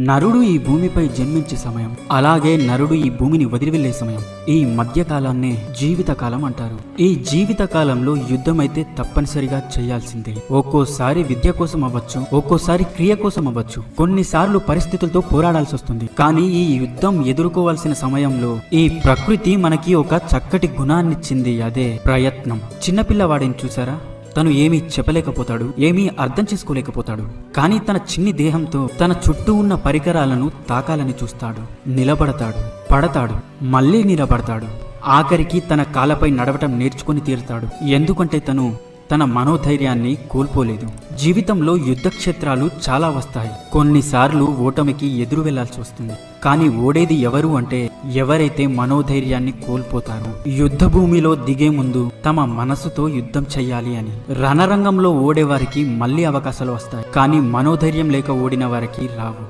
నరుడు ఈ భూమిపై జన్మించే సమయం. అలాగే నరుడు ఈ భూమిని వదిలి వెళ్ళే సమయం. ఈ మధ్యకాలాన్నే జీవితకాలం అంటారు. ఈ జీవితకాలంలో యుద్ధమైతే యుద్ధం అయితే తప్పనిసరిగా చేయాల్సిందే. ఒక్కోసారి విద్య కోసం అవ్వచ్చు ఒక్కోసారి క్రియ కోసం అవ్వచ్చు. కొన్నిసార్లు పరిస్థితులతో పోరాడాల్సి వస్తుంది కానీ ఈ యుద్ధం ఎదుర్కోవాల్సిన సమయంలో ఈ ప్రకృతి మనకి ఒక చక్కటి గుణాన్నిచ్చింది. అదే ప్రయత్నం. చిన్నపిల్లవాడిని చూసారా? తను ఏమీ చెప్పలేకపోతాడు ఏమీ అర్థం చేసుకోలేకపోతాడు. కానీ తన చిన్ని దేహంతో తన చుట్టూ ఉన్న పరికరాలను తాకాలని చూస్తాడు. నిలబడతాడు పడతాడు మళ్ళీ నిలబడతాడు. ఆఖరికి తన కాళ్ళపై నడవటం నేర్చుకుని తీరుతాడు. ఎందుకంటే తను తన మనోధైర్యాన్ని కోల్పోలేదు. జీవితంలో యుద్ధక్షేత్రాలు చాలా వస్తాయి. కొన్నిసార్లు ఓటమికి ఎదురు వెళ్ళాల్సి వస్తుంది. కానీ ఓడేది ఎవరు అంటే ఎవరైతే మనోధైర్యాన్ని కోల్పోతారో యుద్ధ భూమిలో దిగే ముందు తమ మనసుతో యుద్ధం చెయ్యాలి అని. రణరంగంలో ఓడేవారికి మళ్ళీ అవకాశాలు వస్తాయి. కానీ మనోధైర్యం లేక ఓడిన వారికి రావు.